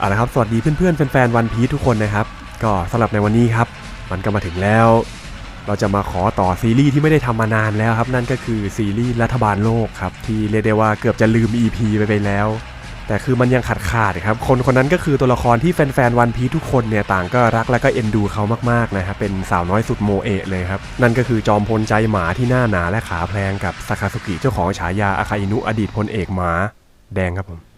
เอาละครับ สวัสดีเพื่อนๆ แฟนๆ วันพีทุกคนนะครับ ก็สำหรับในวันนี้ครับ มันก็มาถึงแล้ว เราจะมาขอต่อซีรีส์ที่ไม่ได้ทำมานานแล้วครับ นั่นก็คือซีรีส์รัฐบาลโลกครับ ที่เรียกได้ว่าเกือบจะลืม EP ไปไปแล้ว แต่คือมันยังขาดขาดครับ คนคนนั้นก็คือตัวละครที่แฟนๆ วันพีทุกคนเนี่ยต่างก็รักและก็เอ็นดูเขามากๆนะครับ เป็นสาวน้อยสุดโมเอะเลยครับ นั่นก็คือจอมพลใจหมาที่หน้าหนาและขาแพลงกับซาคาสุกิเจ้าของฉายาอาคาอินุอดีตพลเอกหมา แดงครับผม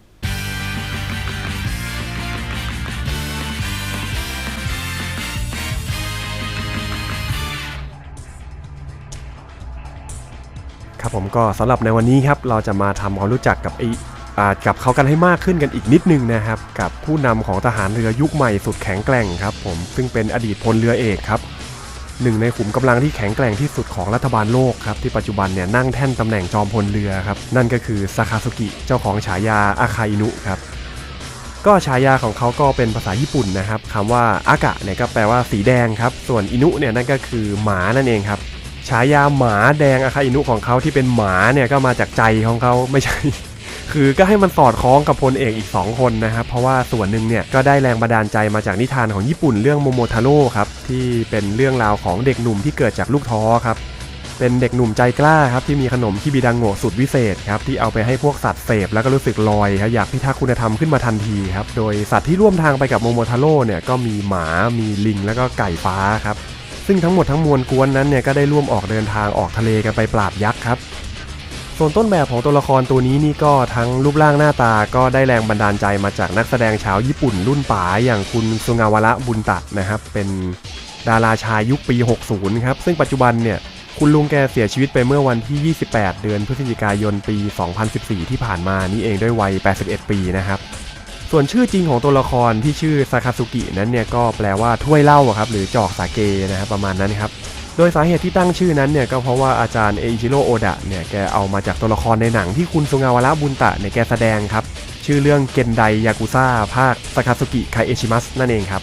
ผมก็สำหรับในวันนี้ครับเราจะมาทำความรู้จักกับไอกับเขากันให้มากขึ้นกันอีกนิดนึงนะครับ กับผู้นำของทหารเรือยุคใหม่สุดแข็งแกร่งครับ ผมซึ่งเป็นอดีตพลเรือเอกครับหนึ่งในขุมกำลังที่แข็งแกร่งที่สุดของรัฐบาลโลกครับที่ปัจจุบันเนี่ยนั่งแท่นตำแหน่งจอมพลเรือครับนั่นก็คือซาคาสุกิเจ้าของฉายาอาคาอินุครับก็ฉายาของเขาก็เป็นภาษาญี่ปุ่นนะครับคำว่าอากะเนี่ยก็แปลว่าสีแดงครับ ส่วนอินุเนี่ยนั่นก็คือหมานั่นเองครับ ฉายาหมาแดงอาคาอินุของเขาที่เป็นหมาเนี่ยก็มาจากใจของเขาไม่ใช่ คือก็ให้มันสอดคล้องกับพลเอกอีก 2 คนนะครับ เพราะว่าส่วนหนึ่งเนี่ยก็ได้แรงบันดาลใจมาจากนิทานของญี่ปุ่นเรื่องโมโมทาโร่ครับที่เป็นเรื่องราวของเด็กหนุ่มที่เกิดจากลูกท้อครับเป็นเด็กหนุ่มใจกล้าครับที่มีขนมคิบิดังโงสุดวิเศษครับที่เอาไปให้พวกสัตว์เสพแล้วก็รู้สึกลอยครับอยากพิทักษ์คุณธรรมขึ้นมาทันทีครับโดยสัตว์ที่ร่วมทางไปกับโมโมทาโร่เนี่ยก็มีหมา มีลิง แล้วก็ไก่ฟ้าครับ ซึ่งทั้งหมดทั้งมวลกวนนั้นเนี่ยก็ได้ร่วมออกเดินทางออกทะเลกันไปปราบยักษ์ครับ ส่วนต้นแบบของตัวละครตัวนี้นี่ก็ทั้งรูปร่างหน้าตาก็ได้แรงบันดาลใจมาจากนักแสดงชาวญี่ปุ่นรุ่นป๋าอย่างคุณซุงาวระบุญตะนะครับ เป็นดาราชายยุคปี 60 ครับ ซึ่งปัจจุบันเนี่ยคุณลุงแกเสียชีวิตไปเมื่อวันที่ 28 เดือนพฤศจิกายนปี 2014 ที่ผ่านมานี่เองด้วยวัย 81 ปีนะครับ ส่วนชื่อจริงของตัวละครที่ชื่อซาคาสุกินั้นเนี่ยก็แปลว่าถ้วยเหล้าอะครับหรือจอกสาเกนะครับประมาณนั้นครับโดยสาเหตุที่ตั้งชื่อนั้นเนี่ยก็เพราะว่าอาจารย์เออิชิโร่โอดะเนี่ยแกเอามาจากตัวละครในหนังที่คุณซุงาวาระบุญตะเนี่ยแกแสดงครับชื่อเรื่องเกนไดยากุซ่าภาคซาคาสุกิไคเอชิมัสนั่นเองครับ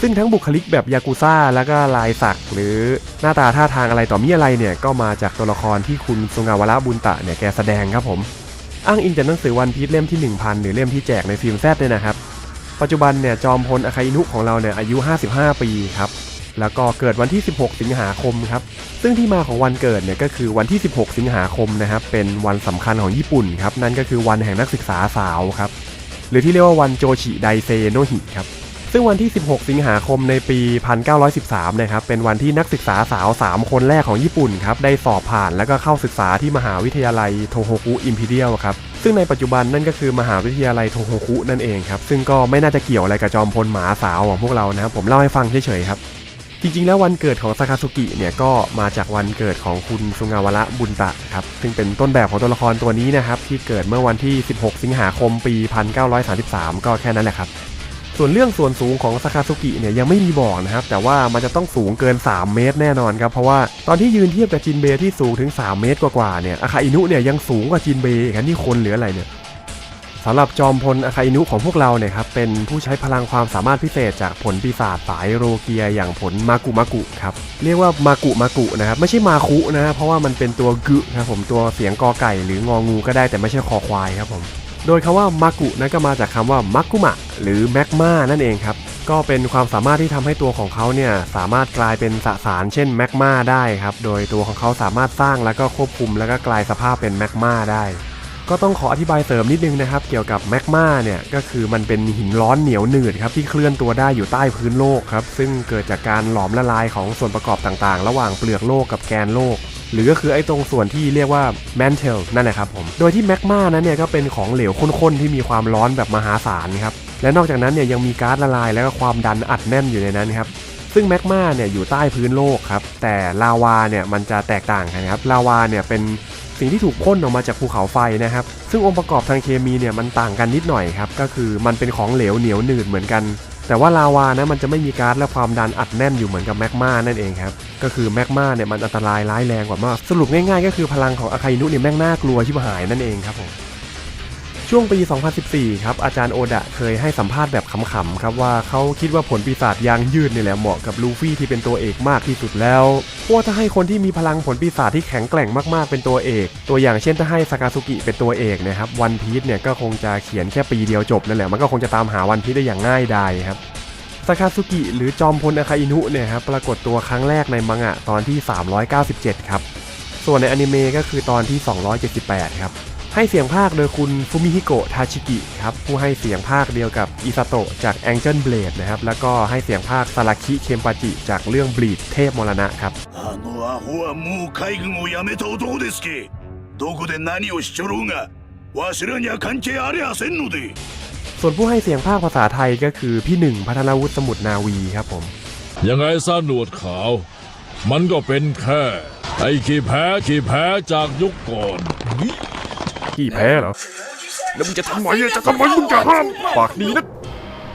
ซึ่งทั้งบุคลิกแบบยากุซ่าแล้วก็ลายสักหรือหน้าตาท่าทางอะไรต่อมีอะไรเนี่ยก็มาจากตัวละครที่คุณซุงาวาระบุญตะเนี่ยแกแสดงครับผม อ้างอิงจากหนังสือวันพีซเล่มที่ 1000 หรือเล่มที่แจกในฟิล์มแซดเนี่ยนะครับ ปัจจุบันเนี่ยจอมพลอาคาอินุของเราเนี่ยอายุ 55 ปีครับ แล้วก็เกิดวันที่ 16 สิงหาคมครับ ซึ่งที่มาของวันเกิดเนี่ยก็คือวันที่ 16 สิงหาคมนะครับ เป็นวันสำคัญของญี่ปุ่นครับ นั่นก็คือวันแห่งนักศึกษาสาวครับ หรือที่เรียกว่าวันโจชิไดเซโนฮิครับ ซึ่งวันที่ 16 สิงหาคมในปี 1913 นะครับ เป็นวันที่นักศึกษาสาว 3 คนแรกของญี่ปุ่นครับ ได้สอบผ่านแล้วก็เข้าศึกษาที่มหาวิทยาลัยโทโฮคุอิมพีเรียลครับ ซึ่งในปัจจุบันนั่นก็คือมหาวิทยาลัยโทโฮคุนั่นเองครับ ซึ่งก็ไม่น่าจะเกี่ยวอะไรกับจอมพลหมาสาวของพวกเรานะครับ ผมเล่าให้ฟังเฉยๆครับจริงๆ แล้ววันเกิดของซาคาสุกิเนี่ยก็มาจากวันเกิดของคุณซุงาวระบุญตะครับซึ่งเป็นต้นแบบของตัวละครตัวนี้นะครับที่เกิดเมื่อวันที่ 16 สิงหาคมปี 1933 ก็แค่นั้นแหละครับ ส่วนเรื่องส่วนสูงของซาคาสุกิเนี่ยยังไม่มีบอกนะครับ แต่ว่ามันจะต้องสูงเกิน 3 เมตรแน่นอนครับ เพราะว่าตอนที่ยืนเทียบกับจินเบที่สูงถึง 3 เมตรกว่าๆเนี่ยอาคาอินุเนี่ยยังสูงกว่าจินเบอีกครับนี่คนหรืออะไรเนี่ยสำหรับจอมพลอาคาอินุของพวกเราเนี่ยครับเป็นผู้ใช้พลังความสามารถพิเศษจากผลปีศาจสายโรเกียอย่างผลมากุมากุครับเรียกว่ามากุมากุนะครับไม่ใช่มาคุนะเพราะว่ามันเป็นตัวกึครับผมตัวเสียงกอไก่หรืององูก็ได้แต่ไม่ใช่คอควายครับผม โดยคำว่ามากุนั้นก็มาจากคำว่ามักกุมะหรือแมกมานั่นเองครับ ก็เป็นความสามารถที่ทำให้ตัวของเขาเนี่ยสามารถกลายเป็นสสารเช่นแมกมาได้ครับ โดยตัวของเขาสามารถสร้างแล้วก็ควบคุมแล้วก็กลายสภาพเป็นแมกมาได้ ก็ต้องขออธิบายเสริมนิดนึงนะครับ เกี่ยวกับแมกมาเนี่ยก็คือมันเป็นหินร้อนเหนียวหนืดครับที่เคลื่อนตัวได้อยู่ใต้พื้นโลกครับซึ่งเกิดจากการหลอมละลายของส่วนประกอบต่างๆ ระหว่างเปลือกโลกกับแกนโลก หรือก็คือไอ้ตรงส่วนที่เรียกว่า mantle นั่นแหละครับผม โดยที่แมกมานั้นเนี่ยก็เป็นของเหลวข้นๆที่มีความร้อนแบบมหาศาลครับ และนอกจากนั้นเนี่ยยังมีก๊าซละลายแล้วก็ความดันอัดแน่นอยู่ในนั้นครับซึ่งแมกมาเนี่ยอยู่ใต้พื้นโลกครับ แต่ลาวาเนี่ยมันจะแตกต่างกันครับ ลาวาเนี่ยเป็นสิ่งที่ถูกพ่นออกมาจากภูเขาไฟนะครับ ซึ่งองค์ประกอบทางเคมีเนี่ยมันต่างกันนิดหน่อยครับ ก็คือมันเป็นของเหลวเหนียวหนืดเหมือนกัน แต่ว่าลาวานะมันจะไม่มีก๊าซและความดันอัดแน่นอยู่เหมือนกับแมกมานั่นเองครับ ก็คือแมกมาเนี่ยมันอันตรายร้ายแรงกว่ามาก สรุปง่ายๆ ก็คือพลังของอะคาอินุเนี่ยแม่งน่ากลัวชิบหายนั่นเองครับผม ช่วงปี 2014 ครับ อาจารย์โอดะเคยให้สัมภาษณ์แบบขำๆครับว่าเขาคิดว่าผลปีศาจยางยืดนี่แหละเหมาะกับลูฟี่ที่เป็นตัวเอกมากที่สุดแล้วเพราะว่าถ้าให้คนที่มีพลังผลปีศาจที่แข็งแกร่งมากๆเป็นตัวเอก ตัวอย่างเช่นถ้าให้สากาซุกิเป็นตัวเอกนะครับวันพีชเนี่ยก็คงจะเขียนแค่ปีเดียวจบนั่นแหละมันก็คงจะตามหาวันพีชได้อย่างง่ายดายครับสากาซุกิหรือจอมพลอาคาอินุเนี่ยครับปรากฏตัวครั้งแรกในมังงะตอนที่ 397 ครับ ส่วนในอนิเมะก็คือตอนที่ 278 ครับ ให้เสียงภาคโดยคุณฟูมิฮิโกะทาชิกิครับ ผู้ให้เสียงภาคเดียวกับอิซาโตะจาก Angel Blade นะครับ แล้วก็ให้เสียงภาคซาราคิเคมปาจิจากเรื่องบลีดเทพมรณะครับ あのアホはもう海軍を辞めた男ですけどこで何をしちょろうがわしらには関係ありゃせんので ส่วนผู้ให้เสียงภาคภาษาไทยก็คือพี่หนึ่งพัฒนาวุฒิสมุทรนาวีครับผม ยังไงซะหนวดขาว มันก็เป็นแค่ ไอ้ขี้แพ้ขี้แพ้จากยุคก่อน ขี้แพ้เหรอ แล้วมึงจะทำไมจะทำไมมึงจะห้าม ปากดีนะ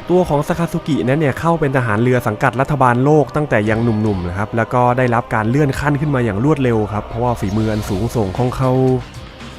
ตัวของสากาซุกินั้นเนี่ยเข้าเป็นทหารเรือสังกัดรัฐบาลโลกตั้งแต่ยังหนุ่มๆนะครับ แล้วก็ได้รับการเลื่อนขั้นขึ้นมาอย่างรวดเร็วครับ เพราะว่าฝีมืออันสูงส่งของเขา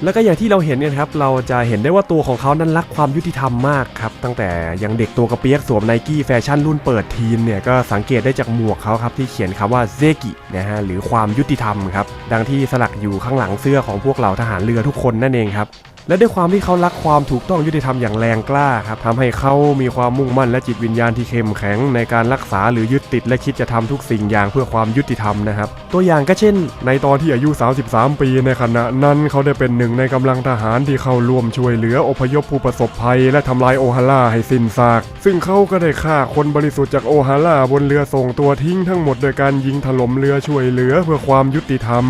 แล้วก็อย่างที่เราเห็นเนี่ยครับเราจะเห็นได้ว่าตัวของเขานั้นรักความยุติธรรมมากครับตั้งแต่ยังเด็กตัวกระเปียกสวมไนกี้แฟชั่นรุ่นเปิดทีมเนี่ยก็สังเกตได้จากหมวกเขาครับที่เขียนคำว่าเซกินะฮะหรือความยุติธรรมครับดังที่สลักอยู่ข้างหลังเสื้อของพวกเหล่าทหารเรือทุกคนนั่นเองครับ และด้วยความที่เขารักความถูกต้องยุติธรรมอย่างแรงกล้าครับทำให้เขามีความมุ่งมั่นและจิตวิญญาณที่เข้มแข็ง ในการรักษาหรือยึดติดและคิดจะทำทุกสิ่งอย่างเพื่อความยุติธรรมนะครับ ตัวอย่างก็เช่น ในตอนที่อายุ 33 ปีในขณะนั้นเขาได้เป็นหนึ่งในกำลังทหารที่เข้าร่วมช่วยเหลืออพยพผู้ประสบภัย และทำลายโอฮาร่าให้สิ้นซาก ซึ่งเขาก็ได้ฆ่าคนบริสุทธิ์จากโอฮาร่าบนเรือส่งตัวทิ้งทั้งหมดโดยการยิงถล่มเรือช่วยเหลือเพื่อความยุติธรรม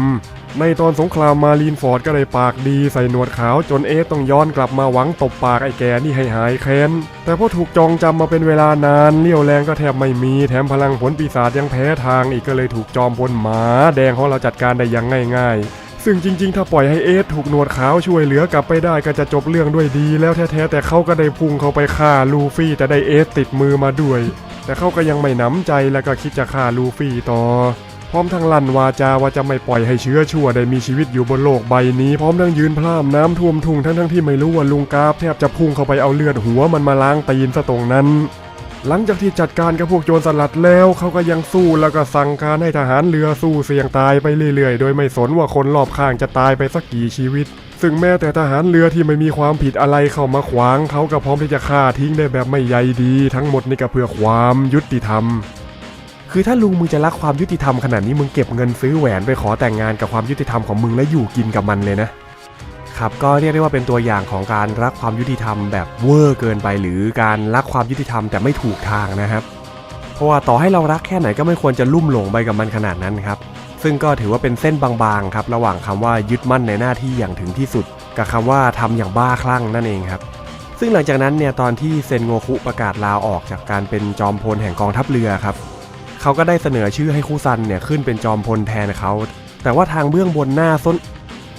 ในตอนสงครามมารีนฟอร์ดก็ได้ปากดีใส่หนวดขาวจนเอสต้องย้อนกลับมาหวังตบปากไอ้แกนี่ให้หายแค้น แต่พอถูกจองจำมาเป็นเวลานานเลี้ยวแรงก็แทบไม่มีแถมพลังผลปีศาจยังแพ้ทางอีกก็เลยถูกจอมพลหมาแดงของเราจัดการได้อย่างง่ายๆ ซึ่งจริงๆ ถ้าปล่อยให้เอสถูกหนวดขาวช่วยเหลือกลับไปได้ก็จะจบเรื่องด้วยดี แล้วแท้ๆแต่เขาก็ได้พุ่งเข้าไปฆ่าลูฟี่แต่ได้เอสติดมือมาด้วย แต่เขาก็ยังไม่หนำใจแล้วก็คิดจะฆ่าลูฟี่ต่อ พร้อมทั้งลั่นวาจาว่าจะไม่ปล่อยให้เชื้อชั่วได้มีชีวิตอยู่บนโลกใบนี้ พร้อมทั้งยืนพร่ำน้ำท่วมทุ่งทั้งทั้งที่ไม่รู้ว่าลุงกาฟแทบจะพุ่งเข้าไปเอาเลือดหัวมันมาล้างตีนซะตรงนั้น หลังจากที่จัดการกับพวกโจรสลัดแล้วเขาก็ยังสู้แล้วก็สั่งการให้ทหารเรือสู้เสี่ยงตายไปเรื่อยๆ โดยไม่สนว่าคนรอบข้างจะตายไปสักกี่ชีวิตซึ่งแม้แต่ทหารเรือที่ไม่มีความผิดอะไรเข้ามาขวางเขาก็พร้อมที่จะฆ่าทิ้งได้แบบไม่ใยดี ทั้งหมดนี่ก็เพื่อความยุติธรรม คือถ้าลุงมึงจะรักความยุติธรรมขนาดนี้มึงเก็บเงินซื้อแหวนไปขอแต่งงานกับความยุติธรรมของมึงและอยู่กินกับมันเลยนะครับก็เรียกได้ว่าเป็นตัวอย่างของการรักความยุติธรรมแบบเวอร์เกินไป หรือการรักความยุติธรรมแต่ไม่ถูกทางนะครับเพราะว่าต่อให้เรารักแค่ไหนก็ไม่ควรจะลุ่มหลงไปกับมันขนาดนั้นครับซึ่งก็ถือว่าเป็นเส้นบางๆครับระหว่างคำว่ายึดมั่นในหน้าที่อย่างถึงที่สุด กับคำว่าทำอย่างบ้าคลั่งนั่นเองครับซึ่งหลังจากนั้นเนี่ยตอนที่เซนโงคุประกาศลาออกจากการเป็นจอมพลแห่งกองทัพเรือครับ เขาก็ได้เสนอชื่อให้คู่ซันเนี่ยขึ้นเป็นจอมพลแทนเขา แต่ว่าทางเบื้องบนหน้าส้น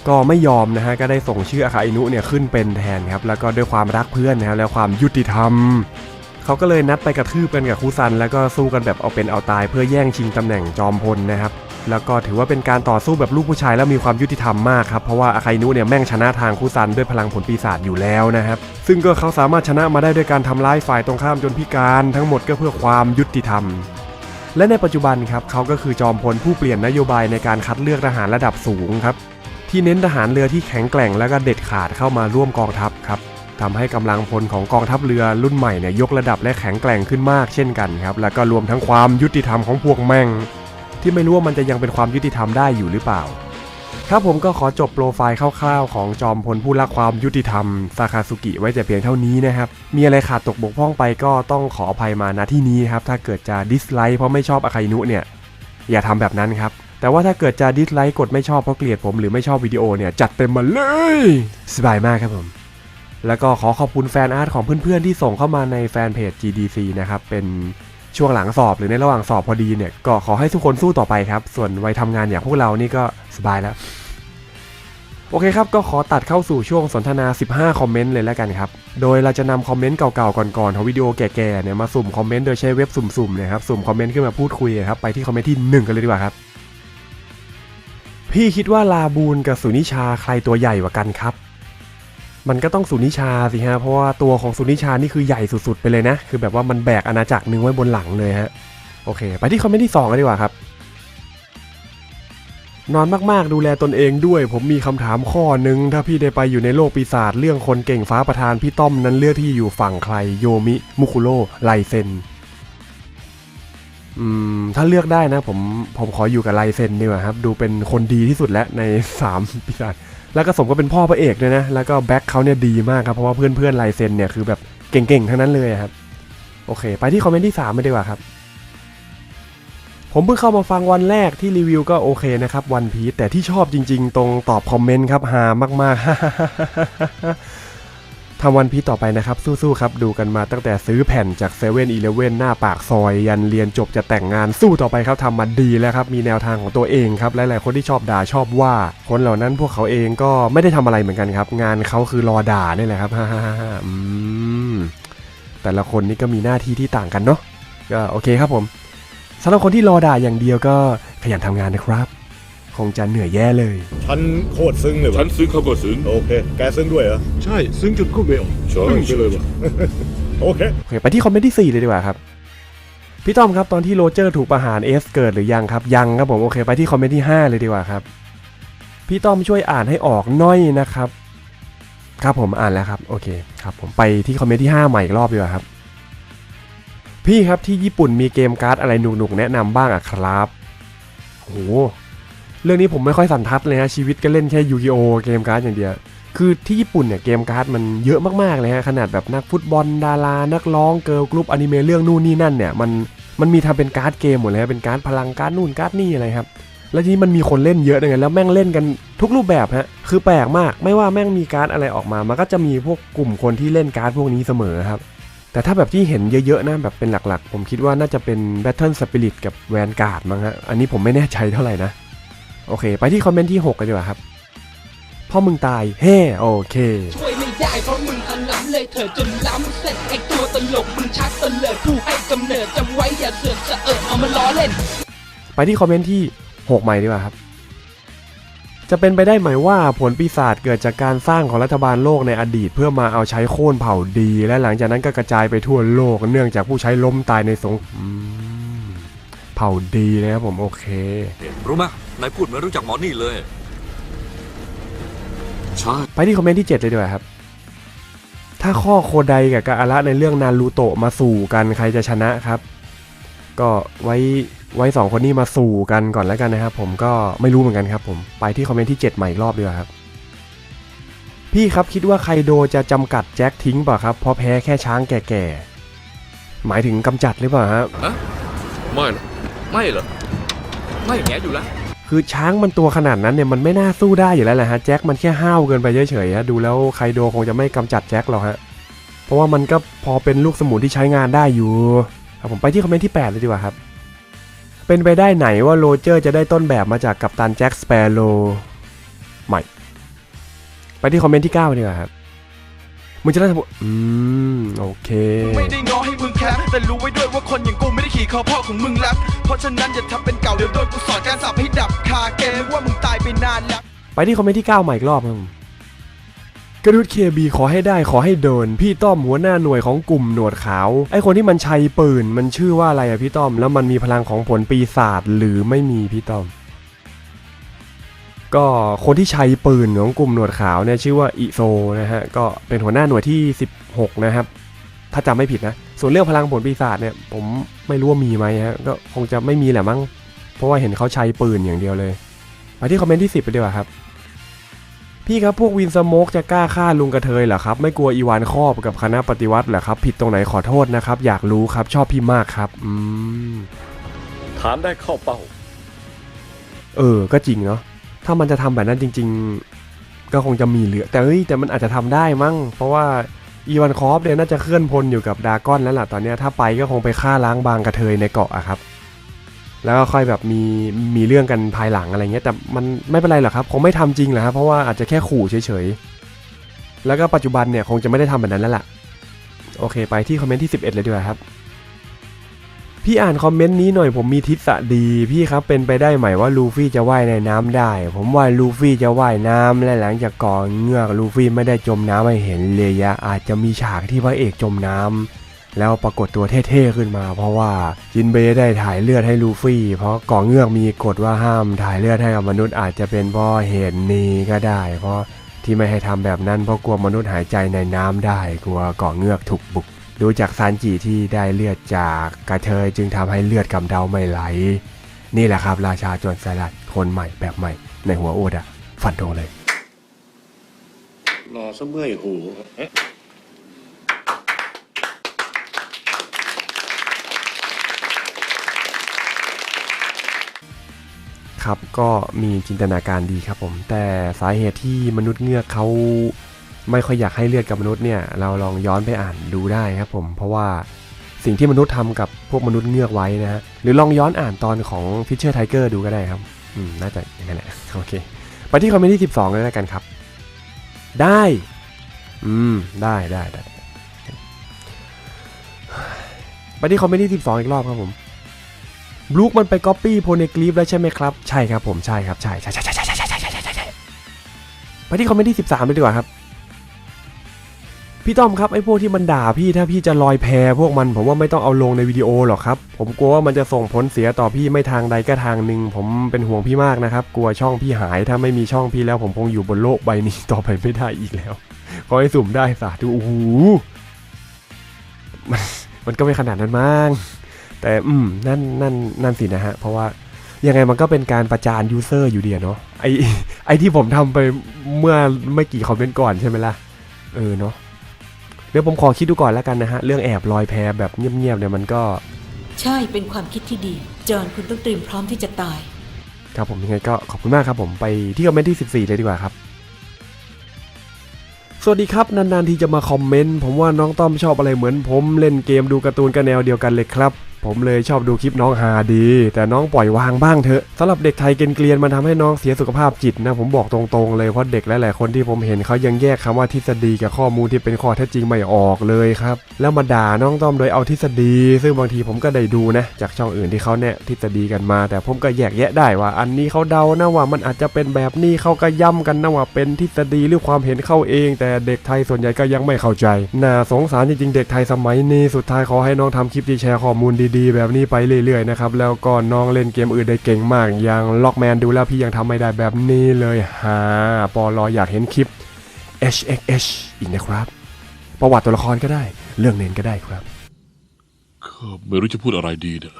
ก็ไม่ยอมนะฮะก็ได้ส่งชื่ออาคาอินุเนี่ยขึ้นเป็นแทนครับแล้วก็ด้วยความรักเพื่อนนะครับและความยุติธรรมเขาก็เลยนัดไปกระทืบกันกับคู่ซัน แล้วก็สู้กันแบบเอาเป็นเอาตาย เพื่อแย่งชิงตำแหน่งจอมพลนะครับแล้วก็ถือว่าเป็นการต่อสู้แบบลูกผู้ชายแล้วมีความยุติธรรมมากครับเพราะว่าอาคาอินุเนี่ยแม่งชนะทางคู่ซันด้วยพลังผลปีศาจอยู่แล้วนะครับซึ่งก็เขาสามารถชนะมาได้ด้วยการทำร้ายฝ่ายตรงข้ามจนพิการทั้งหมดก็เพื่อความยุติธรรม และในปัจจุบันครับเขาก็คือจอมพลผู้เปลี่ยนนโยบายในการคัดเลือกทหารระดับสูงครับที่เน้นทหารเรือที่แข็งแกร่งและก็เด็ดขาดเข้ามาร่วมกองทัพครับทำให้กำลังพลของกองทัพเรือรุ่นใหม่เนี่ยยกระดับและแข็งแกร่งขึ้นมากเช่นกันครับแล้วก็รวมทั้งความยุติธรรมของพวกแม่ง ที่ไม่รู้ว่ามันจะยังเป็นความยุติธรรมได้อยู่หรือเปล่า ครับผมก็ขอจบโปรไฟล์คร่าวๆ ของจอมพลผู้รักความยุติธรรมซาคาสุกิไว้แต่เพียงเท่านี้นะครับ มีอะไรขาดตกบกพร่องไปก็ต้องขออภัยมาณที่นี้ครับ ถ้าเกิดจะดิสไลค์เพราะไม่ชอบอาคาอินุเนี่ย อย่าทำแบบนั้นครับ แต่ว่าถ้าเกิดจะดิสไลค์กดไม่ชอบเพราะเกลียดผมหรือไม่ชอบวิดีโอเนี่ย จัดเต็มมาเลย สบายมากครับผม แล้วก็ขอขอบคุณแฟนอาร์ตของเพื่อนๆที่ส่งเข้ามาในแฟนเพจ GDC นะครับเป็น ช่วงหลังสอบหรือในระหว่างสอบพอดีเนี่ยก็ขอให้ทุกคนสู้ต่อไปครับ ส่วนวัยทำงานอย่างพวกเรานี่ก็สบายแล้ว โอเคครับ ก็ขอตัดเข้าสู่ช่วงสนทนา 15 คอมเมนต์เลยแล้วกันครับ โดยเราจะนำคอมเมนต์เก่าๆ ก่อนๆของวิดีโอแก่ๆเนี่ยมาสุ่มคอมเมนต์โดยใช้เว็บสุ่มๆนะครับสุ่มคอมเมนต์ขึ้นมาพูดคุยครับไปที่คอมเมนต์ที่1กันเลยดีกว่าครับพี่คิดว่าลาบูนกับสุนิชาใครตัวใหญ่กว่ากันครับ มันก็ต้องสุนิชาสิฮะ เพราะว่าตัวของสุนิชานี่คือใหญ่สุดๆ ไปเลยนะ คือแบบว่ามันแบกอาณาจักรหนึ่งไว้บนหลังเลยฮะ โอเค ไปที่คอมเมนต์ที่2กันดีกว่าครับ นอนมากๆดูแลตนเองด้วย ผมมีคำถามข้อหนึ่งถ้าพี่ได้ไปอยู่ในโลกปีศาจเรื่องคนเก่งฟ้าประธานพี่ต้อมนั้นเลือกที่อยู่ฝั่งใครโยมิมุคุโร่ไลเซนอืมถ้าเลือกได้นะ ผมผมขออยู่กับไลเซนดีกว่าครับ ดูเป็นคนดีที่สุดแล้วใน3ปีศาจ แล้วก็สมก็เป็นพ่อพระเอกด้วยนะ แล้วก็แบ็คเขาเนี่ยดีมากครับ เพราะว่าเพื่อนๆไลเซนเนี่ยคือแบบเก่งๆ ทั้งนั้นเลยครับ โอเค ไปที่คอมเมนต์ที่3ามดีกว่าครับ ผมเพิ่งเข้ามาฟังวันแรกที่รีวิวก็โอเคนะครับวันพีแต่ที่ชอบจริง ๆ ตรงตอบคอมเมนต์ครับฮามากๆ ทำวันพีต่อไปนะครับ สู้ๆครับ ดูกันมาตั้งแต่ซื้อแผ่นจาก7 e เ e ่ e อหน้าปากซอย ยันเรียนจบจะแต่งงานสู้ต่อไปครับทำมาดีแล้วครับ มีแนวทางของตัวเองครับ หลายๆคนที่ชอบด่าชอบว่า คนเหล่านั้นพวกเขาเองก็ไม่ได้ทำอะไรเหมือนกันครับ งานเขาคือรอด่านี่แหละครับฮ่าๆๆอืมแต่ละคนนี่ก็มีหน้าที่ที่ต่างกันเนาะก็โอเคครับผมสำหรับคนที่รอด่าอย่างเดียวก็ขยันทำงานนะครับ คงจะเหนื่อยแย่เลย ฉันโคตรซึ้งเลยวะฉันซึ้งเขาก็ซึ้งโอเค แกซึ้งด้วยเหรอ ใช่ซึ้งจนพูดไม่ออกใช่ไปเลยวะโอเค โอเคไปที่คอมเมนต์ที่4เลยดีกว่าครับ พี่ต้อมครับตอนที่โรเจอร์ถูกประหารเอสเกิดหรือยังครับ ยังครับผมโอเคไปที่คอมเมนต์ที่ 5 เลยดีกว่าครับ พี่ต้อมช่วยอ่านให้ออกหน้อยนะครับ ครับผมอ่านแล้วครับโอเคครับผมไปที่คอมเมนต์ที่ 5 ใหม่อีกรอบดีกว่าครับ พี่ครับที่ญี่ปุ่นมีเกมการ์ดอะไรหนุกๆแนะนำบ้างอะครับโห เรื่องนี้ผมไม่ค่อยสันทัดเลยฮะชีวิตก็เล่นแค่ยูกิโอเกมการ์ดอย่างเดียวคือที่ญี่ปุ่นเนี่ยเกมการ์ดมันเยอะมากๆเลยฮะขนาดแบบนักฟุตบอลดารานักร้องเกิร์ลกรุ๊ปอนิเมะเรื่องนู่นนี่นั่นเนี่ยมันมันมีทำเป็นการ์ดเกมหมดเลยฮะเป็นการ์ดพลังการ์ดนู่นการ์ดนี่อะไรครับแล้วทีนี้มันมีคนเล่นเยอะเลยแล้วแม่งเล่นกันทุกรูปแบบฮะคือแปลกมากไม่ว่าแม่งมีการ์ดอะไรออกมา มันก็จะมีพวกกลุ่มคนที่เล่นการ์ดพวกนี้เสมอครับแต่ถ้าแบบที่เห็นเยอะๆนะแบบเป็นหลักๆ ผมคิดว่าน่าจะเป็น Battle Spirit กับ Vanguard มั้งฮะอันนี้ผมไม่แน่ใจเท่าไหร่นะ โอเค ไปที่คอมเมนต์ที่ 6 กันดีกว่าครับพ่อมึงตายเฮ้โอเคช่วยไม่ได้เพราะมึงอันล้ำเลยเถิดจนล้ำเสร็จไอตัวตลกมึงชักตะเลิดผู้ให้กำเนิดจำไว้อย่าเสือกจะเอิดเอามาล้อเล่น ไปที่คอมเมนต์ที่ 6 ใหม่ดีกว่าครับจะเป็นไปได้ไหมว่าผลปีศาจเกิดจากการสร้างของรัฐบาลโลกในอดีต เพื่อมาเอาใช้โค่นเผ่าดี และหลังจากนั้นก็กระจายไปทั่วโลก เนื่องจากผู้ใช้ล้มตายในสงอืมเผ่าดีนะครับผมโอเครู้ไหมนายพูดเหมือนรู้จักหมอนี่เลย ใช่ ไปที่คอมเมนต์ที่ 7 เลยดีกว่าครับ ถ้าข้อโคไดกับกาอาระในเรื่องนารูโตะมาสู่กันใครจะชนะครับ ก็ไว้ไว้สองคนนี้มาสู่กันก่อนแล้วกันนะครับผมก็ไม่รู้เหมือนกันครับผมไปที่คอมเมนต์ที่ 7 ใหม่อีกรอบดีกว่าครับ พี่ครับคิดว่าไคโดจะจำกัดแจ็คทิ้งเปล่ะครับเพราะแพ้แค่ช้างแก่ๆหมายถึงกำจัดหรือเปล่าครับไม่หรอก ไม่เหรอ ไม่แง่อยู่แล้ว คือช้างมันตัวขนาดนั้นเนี่ยมันไม่น่าสู้ได้อยู่แล้วแหละฮะแจ็คมันแค่ห้าวเกินไปเฉยๆฮะดูแล้วไคโดคงจะไม่กำจัดแจ็คหรอกฮะเพราะว่ามันก็พอเป็นลูกสมุนที่ใช้งานได้อยู่ครับผมไปที่คอมเมนต์ที่8เลยดีกว่าครับเป็นไปได้ไหนว่าโรเจอร์จะได้ต้นแบบมาจากกัปตันแจ็คสเปโร่ใหม่ไปที่คอมเมนต์ที่9ดีกว่าครับ มึงจะได้สมอืมโอเค ไม่ได้ง้อให้มึงแคร์แต่รู้ไว้ด้วยว่าคนอย่างกูไม่ได้ขี่คอพ่อของมึงแล้วเพราะฉะนั้นอย่าทำเป็นเก่าเดี๋ยวโดนกูสอนการสับให้ดับคาเกมว่ามึงตายไปนานแล้ว ไปที่คอมเมนต์ที่ 9 ใหม่อีกรอบครับผมกระดุดเคบีขอให้ได้ขอให้โดน พี่ต้อมหัวหน้าหน่วยของกลุ่มหนวดขาว ไอคนที่มันชัยปืนมันชื่อว่าอะไรอะพี่ต้อม แล้วมันมีพลังของผลปีศาจหรือไม่มีพี่ต้อม ก็คนที่ชัยปืนของกลุ่มหนวดขาวเนี่ยชื่อว่าอิโซนะฮะก็เป็นหัวหน้าหน่วยที่ 16 นะครับ ถ้าจำไม่ผิดนะ ส่วนเรื่องพลังผลปีศาจเนี่ยผมไม่รู้ว่ามีไหมฮะก็คงจะไม่มีแหละมั้งเพราะว่าเห็นเขาชัยปืนอย่างเดียวเลยไปที่คอมเมนต์ที่ 10 ไปดีกว่าครับ พี่ครับพวกวินสโมกจะกล้าฆ่าลุงกระเทยเหรอครับ ไม่กลัวอีวานครอบกับคณะปฏิวัติเหรอครับ ผิดตรงไหนขอโทษนะครับ อยากรู้ครับชอบพี่มากครับอืมถามได้เข้าเป้า เออ ก็จริงเนาะ ถ้ามันจะทำแบบนั้นจริง ๆ ก็คงจะมีเหลือ แต่เฮ้ยแต่มันอาจจะทำได้มั้ง เพราะว่าอีวานคอฟเนี่ยน่าจะเคลื่อนพลอยู่กับดากอนแล้วล่ะตอนเนี้ยถ้าไปก็คงไปฆ่าล้างบางกระเทยในเกาะอะครับ แล้วก็ค่อยแบบมีมีเรื่องกันภายหลังอะไรเงี้ยแต่มันไม่เป็นไรหรอกครับคงไม่ทำจริงหรอกครับเพราะว่าอาจจะแค่ขู่เฉยๆแล้วก็ปัจจุบันเนี่ยคงจะไม่ได้ทำแบบนั้นแล้วล่ะโอเค ไปที่คอมเมนต์ที่ 11 เลยดีกว่าครับ พี่อ่านคอมเมนต์นี้หน่อยผมมีทฤษฎีพี่ครับเป็นไปได้ไหมว่าลูฟี่จะว่ายในน้ำได้ ผมว่าลูฟี่จะว่ายน้ำและหลังจากก่อเงือกลูฟี่ไม่ได้จมน้ำให้เห็นเลยะอาจจะมีฉากที่พระเอกจมน้ำแล้วปรากฏตัวเท่ๆขึ้นมา เพราะว่าจินเบย์ได้ถ่ายเลือดให้ลูฟี่ เพราะก่อเงือกมีกฎว่าห้ามถ่ายเลือดให้กับมนุษย์อาจจะเป็นเพราะเหตุนี้ก็ได้ เพราะที่ไม่ให้ทำแบบนั้นเพราะกลัวมนุษย์หายใจในน้ำได้กลัวก่อเงือกถูกบุก ดูจากซานจิที่ได้เลือดจากกระเทยจึงทำให้เลือดกำเดาไม่ไหล นี่แหละครับ ราชาโจรสลัดคนใหม่แบบใหม่ ในหัวโอดอะฟันโดเลย รอซะเมื่อยหูครับก็มีจินตนาการดีครับผม แต่สาเหตุที่มนุษย์เงือกเขา ไม่ค่อยอยากให้เลือดกับมนุษย์เนี่ยเราลองย้อนไปอ่านดูได้ครับผม เพราะว่าสิ่งที่มนุษย์ทำกับพวกมนุษย์เงือกไว้นะฮะหรือลองย้อนอ่านตอนของ Fisher Tiger ดูก็ได้ครับอืมน่าจะอย่างนั้นแหละโอเคไปที่คอมเมนต์ที่ 12เลยแล้วกันครับ ได้ อืมได้ได้ได้ไปที่คอมเมนต์ที่ 12 อีกรอบครับผมบลูคมันไปก๊อปปี้โพเนกลีฟแล้วใช่ไหมครับ ใช่ครับผมใช่ครับใช่ใช่ใช่ใช่ใช่ใช่ใช่ใช่ใช่ใช่ใช่ไปที่คอมเมนต์ที่ 13เลยดีกว่าครับ พี่ต้อมครับไอ้พวกที่มันด่าพี่ถ้าพี่จะลอยแพพวกมันผมว่าไม่ต้องเอาลงในวิดีโอหรอกครับ ผมกลัวว่ามันจะส่งผลเสียต่อพี่ไม่ทางใดก็ทางหนึ่งผมเป็นห่วงพี่มากนะครับกลัวช่องพี่หายถ้าไม่มีช่องพี่แล้วผมคงอยู่บนโลกใบนี้ต่อไปไม่ได้อีกแล้วขอให้สุ่มได้สาธุโอ้โหมันมันก็ไม่ขนาดนั้นมั้งแต่อืมนั่นนั่นนั่นสินะฮะเพราะว่ายังไงมันก็เป็นการประจานยูเซอร์อยู่ดีเนาะไอไอที่ผมทำไปเมื่อไม่กี่คอมเมนต์ก่อนใช่ไหมล่ะเออเนาะ เดี๋ยวผมขอคิดดูก่อนแล้วกันนะฮะ เรื่องแอบลอยแพแบบเงียบๆเนี่ยมันก็ ใช่เป็นความคิดที่ดี จอห์นคุณต้องเตรียมพร้อมที่จะตาย ครับผมยังไงก็ขอบคุณมากครับผมไปที่คอมเมนต์ที่ 14 เลยดีกว่าครับ สวัสดีครับ นานๆทีจะมาคอมเมนต์ ผมว่าน้องต้อมชอบอะไรเหมือนผมเล่นเกมดูการ์ตูนกันแนวเดียวกันเลยครับ ผมเลยชอบดูคลิปน้องฮาดี แต่น้องปล่อยวางบ้างเถอะสำหรับเด็กไทยเกรียนมันทำให้น้องเสียสุขภาพจิตนะผมบอกตรงๆเลยเพราะเด็กหลายๆคนที่ผมเห็นเขายังแยกคำว่าทฤษฎีกับข้อมูลที่เป็นข้อเท็จจริงไม่ออกเลยครับแล้วมาด่าน้องต้อมโดยเอาทฤษฎี ซึ่งบางทีผมก็ได้ดูนะจากช่องอื่นที่เขาแนะทฤษฎีกันมา แต่ผมก็แยกแยะได้ว่า อันนี้เขาเดานะว่ามันอาจจะเป็นแบบนี้เขาก็ย้ำกันนะว่าเป็นทฤษฎีหรือความเห็นเข้าเอง แต่เด็กไทยส่วนใหญ่ก็ยังไม่เข้าใจน่าสงสารจริงๆเด็กไทยสมัยนี้สุดท้ายขอให้น้องทำคลิปที่แชร์ข้อมูลดีๆ แบบนี้ไปเรื่อยๆนะครับแล้วก็น้องเล่นเกมอื่นได้เก่งมาก อย่างล็อกแมนดูแล้วพี่ยังทำไม่ได้แบบนี้เลยฮะปอลออยากเห็นคลิป HXH อีกนะครับ ประวัติตัวละครก็ได้ เรื่องเน้นก็ได้ครับ ก็ไม่รู้จะพูดอะไรดีเนี่ย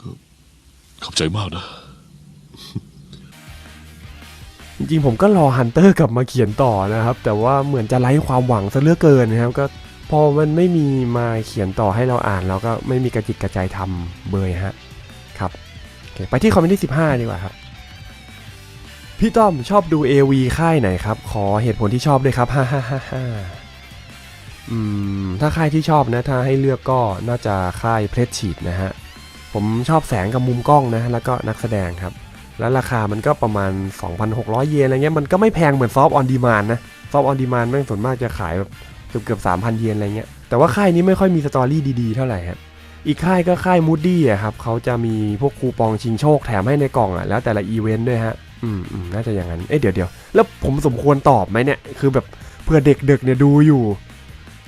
ก็ขอบใจมากนะ จริงๆผมก็รอฮันเตอร์กลับมาเขียนต่อนะครับ แต่ว่าเหมือนจะไร้ความหวังซะเหลือเกินนะครับก็ พอมันไม่มีมาเขียนต่อให้เราอ่านเราก็ไม่มีกระจิตกระใจทำเบยฮะครับโอเคไปที่คอมเมนต์ที่ 15 ดีกว่าครับ พี่ต้อมชอบดู AV ค่ายไหนครับ ขอเหตุผลที่ชอบด้วยครับฮ่าฮ่าฮ่าฮ่าอืมถ้าค่ายที่ชอบนะ ถ้าให้เลือกก็น่าจะค่ายเพลชชีดนะฮะ ผมชอบแสงกับมุมกล้องนะ แล้วก็นักแสดงครับ แล้วราคามันก็ประมาณ 2,600 เยนอะไรเงี้ยมันก็ไม่แพงเหมือนซอฟออนดีมานนะซอฟออนดีมานแม่งส่วนมากจะขายแบบ เกือบเกือบ3,000เยนอะไรเงี้ยแต่ว่าค่ายนี้ไม่ค่อยมีสตอรี่ดีๆเท่าไหร่ครับอีกค่ายก็ค่ายมูดดี้อะครับเขาจะมีพวกคูปองชิงโชคแถมให้ในกล่องอะแล้วแต่ละอีเวนต์ด้วยฮะอืมอืมน่าจะอย่างนั้นเอ้ยเดี๋ยวเดี๋ยวแล้วผมสมควรตอบไหมเนี่ยคือแบบเพื่อเด็กๆเนี่ยดูอยู่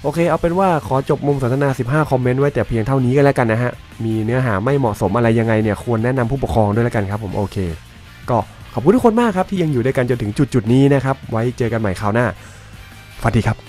โอเคเอาเป็นว่าขอจบมุมสนทนา 15 คอมเมนต์ไว้แต่เพียงเท่านี้ก็แล้วกันนะฮะ มีเนื้อหาไม่เหมาะสมอะไรยังไงเนี่ยควรแนะนำผู้ปกครองด้วยแล้วกันครับผมโอเค ก็ขอบคุณทุกคนมากครับที่ยังอยู่ด้วยกันจนถึงจุดๆนี้นะครับ ไว้เจอกันใหม่คราวหน้าสวัสดีครับ